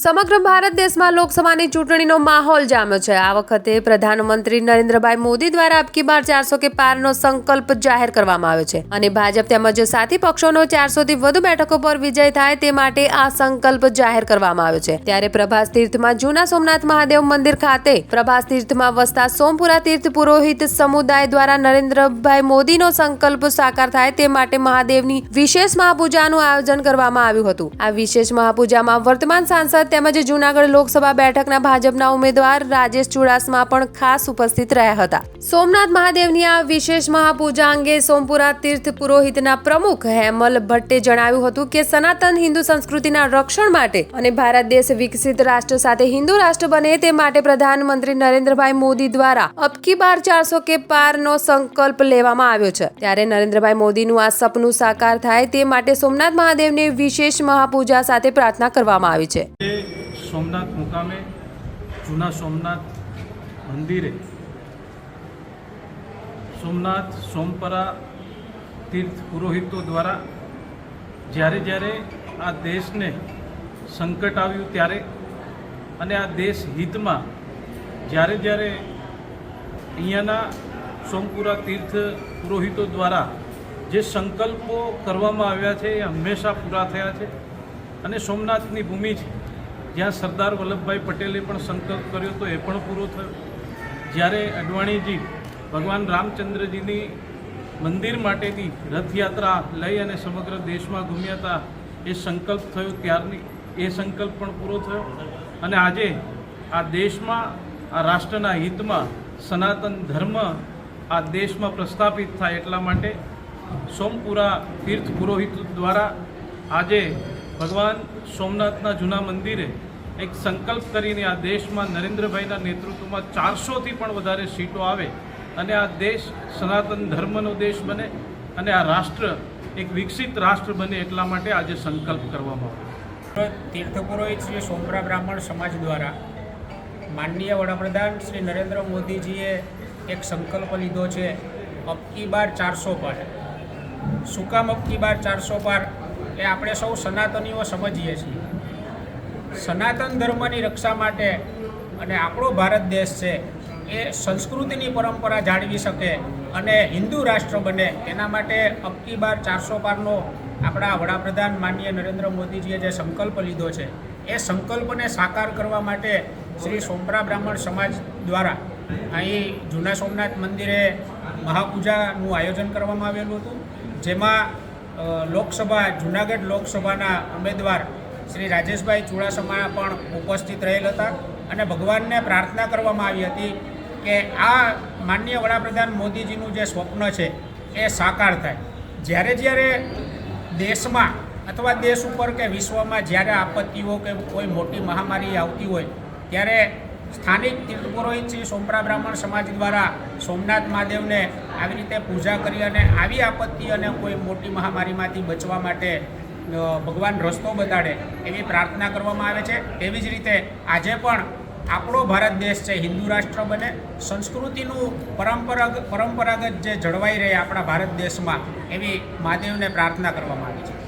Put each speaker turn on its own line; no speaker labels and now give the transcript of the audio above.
સમગ્ર ભારત દેશમાં લોકસભાની ચૂંટણીનો માહોલ જામ્યો છે. આ વખતે પ્રધાનમંત્રી નરેન્દ્રભાઈ મોદી દ્વારા અબકી બાર ચારસો કે પારનો સંકલ્પ જાહેર કરવામાં આવ્યો છે અને ભાજપ તેમજ સાથી પક્ષોનો ચારસો થી વધુ બેઠકો પર વિજય થાય તે માટે આ સંકલ્પ જાહેર કરવામાં આવ્યો છે. ત્યારે પ્રભાસ તીર્થમાં જૂના સોમનાથ મહાદેવ મંદિર ખાતે પ્રભાસ તીર્થમાં વસતા સોમપુરા તીર્થ પુરોહિત સમુદાય દ્વારા નરેન્દ્રભાઈ મોદીનો સંકલ્પ સાકાર થાય તે માટે મહાદેવની વિશેષ મહાપૂજાનું આયોજન કરવામાં આવ્યું હતું. આ વિશેષ મહાપૂજામાં વર્તમાન સાંસદ તેમજ જૂનાગઢ લોકસભા બેઠકના ભાજપના ઉમેદવાર રાજેશ ચુડાસમા પણ ખાસ ઉપસ્થિત રહ્યા હતા. સોમનાથ મહાદેવની આ વિશેષ મહાપૂજા અંગે સોમપુરા તીર્થ પુરોહિતના પ્રમુખ હેમલ ભટ્ટે જણાવ્યું હતું કે સનાતન હિન્દુ સંસ્કૃતિના રક્ષણ માટે અને ભારત દેશ વિકસિત રાષ્ટ્ર સાથે હિન્દુ રાષ્ટ્ર બને તે માટે પ્રધાનમંત્રી નરેન્દ્રભાઈ મોદી દ્વારા અબકી બાર ચારસો કે પારનો સંકલ્પ લેવામાં આવ્યો છે. ત્યારે નરેન્દ્રભાઈ મોદીનું આ સપનું સાકાર થાય તે માટે સોમનાથ મહાદેવને વિશેષ મહાપૂજા સાથે પ્રાર્થના કરવામાં આવી છે.
સોમનાથ મુકામે, જૂના સોમનાથ મંદિરે સોમનાથ સોમપરા તીર્થ પુરોહિતો દ્વારા જ્યારે જ્યારે આ દેશને સંકટ આવ્યું ત્યારે અને આ દેશ હિતમાં જ્યારે જ્યારે અહીંયાના સોમપુરા તીર્થ પુરોહિતો દ્વારા જે સંકલ્પો કરવામાં આવ્યા છે એ હંમેશા પૂરા થયા છે અને સોમનાથની ભૂમિ છે. જ્યાં સરદાર વલ્લભભાઈ પટેલે પણ સંકલ્પ કર્યો તો એ પણ પૂરો થયો. જ્યારે અડવાણીજી ભગવાન રામચંદ્રજીની મંદિર માટેની રથયાત્રા લઈ અને સમગ્ર દેશમાં ઘૂમ્યા હતા, એ સંકલ્પ થયો ત્યારની, એ સંકલ્પ પણ પૂરો થયો. અને આજે આ દેશમાં, આ રાષ્ટ્રના હિતમાં, સનાતન ધર્મ આ દેશમાં પ્રસ્થાપિત થાય એટલા માટે સોમપુરા તીર્થ પુરોહિત દ્વારા આજે ભગવાન સોમનાથના જૂના મંદિરે એક સંકલ્પ કરીને આ દેશમાં નરેન્દ્રભાઈના નેતૃત્વમાં ચારસોથી પણ વધારે સીટો આવે અને આ દેશ સનાતન ધર્મનો દેશ બને અને આ રાષ્ટ્ર એક વિકસિત રાષ્ટ્ર બને એટલા માટે આજે સંકલ્પ કરવામાં આવ્યો.
તીર્થપુરોહિત શ્રી સોમરા બ્રાહ્મણ સમાજ દ્વારા માનનીય વડાપ્રધાન શ્રી નરેન્દ્ર મોદીજીએ એક સંકલ્પ લીધો છે અબકી બાર ચારસો પર. શું કામ અબકી બાર ચારસો પાર? એ આપણે સૌ સનાતનીઓ સમજીએ છીએ. સનાતન ધર્મની રક્ષા માટે અને આપણો ભારત દેશ છે, એ સંસ્કૃતિની પરંપરા જાળવી શકે અને હિન્દુ રાષ્ટ્ર બને, એના માટે અબકી બાર ચારસો પારનો આપણા વડાપ્રધાન માનનીય નરેન્દ્ર મોદીજીએ જે સંકલ્પ લીધો છે, એ સંકલ્પને સાકાર કરવા માટે શ્રી સોમરા બ્રાહ્મણ સમાજ દ્વારા અહીં જૂના સોમનાથ મંદિરે મહાપૂજાનું આયોજન કરવામાં આવેલું હતું, જેમાં લોકસભા, જૂનાગઢ લોકસભાના ઉમેદવાર શ્રી રાજેશભાઈ ચુડાસમા પણ ઉપસ્થિત રહેલ હતા અને ભગવાનને પ્રાર્થના કરવામાં આવી હતી કે આ માનનીય વડાપ્રધાન મોદીજીનું જે સ્વપ્ન છે એ સાકાર થાય. જ્યારે જ્યારે દેશમાં અથવા દેશ ઉપર કે વિશ્વમાં જ્યારે આપત્તિઓ કે કોઈ મોટી મહામારી આવતી હોય, ત્યારે સ્થાનિક તીર્થ પુરોહિત શ્રી સોમપરા બ્રાહ્મણ સમાજ દ્વારા સોમનાથ મહાદેવને આવી રીતે પૂજા કરી અને આવી આપત્તિ અને કોઈ મોટી મહામારીમાંથી બચવા માટે ભગવાન રસ્તો બતાડે એવી પ્રાર્થના કરવામાં આવે છે. એવી જ રીતે આજે પણ આપણો ભારત દેશ છે, હિન્દુ રાષ્ટ્ર બને, સંસ્કૃતિનું પરંપરાગત પરંપરાગત જે જળવાઈ રહે આપણા ભારત દેશમાં એવી મહાદેવને પ્રાર્થના કરવામાં આવી છે.